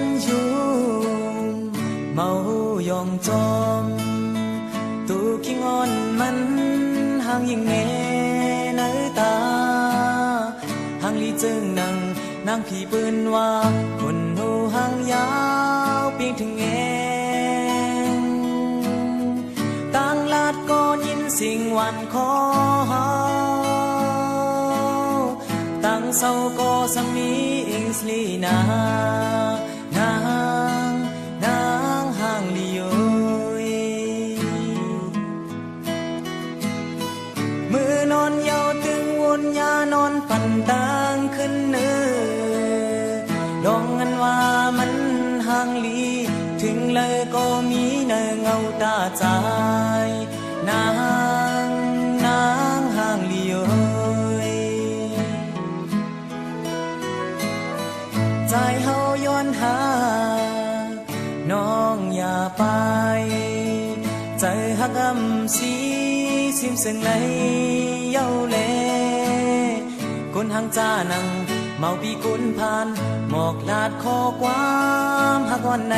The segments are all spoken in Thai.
身ยู่เมายองจอมตูคิงอ่อนมันห่างยิ่งเนนตาห่างลีจึงนังนางผีปืนว่า คนหูหางยาวเปียงถึงเงต่างลาดก็ยินสิ่งวันขอตั้งเศร้าก็สมีอิงสลีนา นยานอน ปั่นต่างขึ้นเนื้อดองงันว่ามันห่างลี ถึงเลยก็มีเนื้อเงาตาใจนางนางห่างลีโอยใจเฮาย้อนหา น้องอย่าไป ใจหักอำสี ซิมซึ่งในเย้าเล คนหางจ้านัง เมาปีกุนผ่าน หมอกลาดข้อความหักวันไหน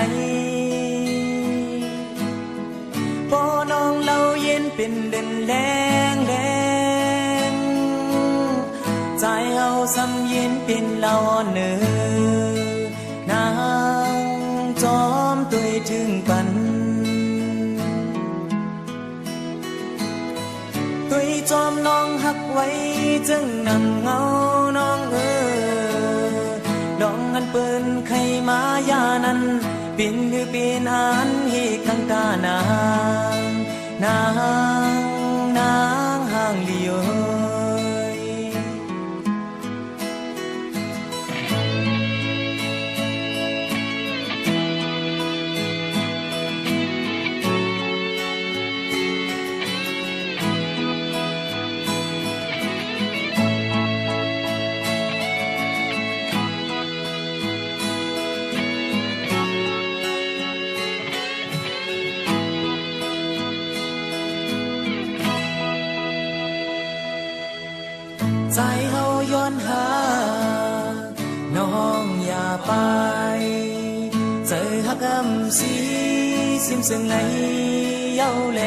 พอน้องเราเย็นเป็นเด่นแรงแรงใจเฮาซ้ำเย็นเป็นเล่าอ่อนเนื้อ กไว้จึงนั่งเงาน้องเออดองอันเปิ้นไขมายานั้นปินหรือปีนานฮีกังตานางนาง ใจเฮาย้อนหา น้องอย่าไป เจอหักอำสีซิมซึ่งในเย้าแล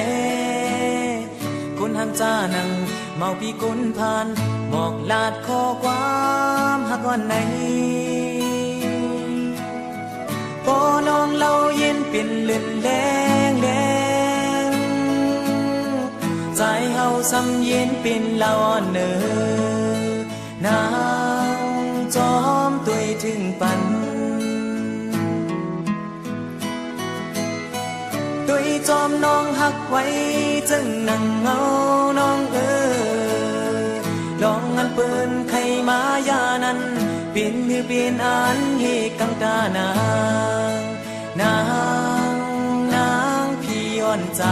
คนหันจ้านังเมาปีกุนผ่านหมอกลาดข้อความหักวันไหนพอน้องเราเย็นเป็นเลื่นแดง เฮาซ้ำเย็นเป็นละอ่อนเนอนางจอมตุยถึงปันตุยจอมน้องหักไว้จึงนั่งเงาน้องเออลองอันเปินใครมายานั้นเปลี่ยนหรือเปลี่ยนอันให้กังตานางนางนางพี่อ่อนใจ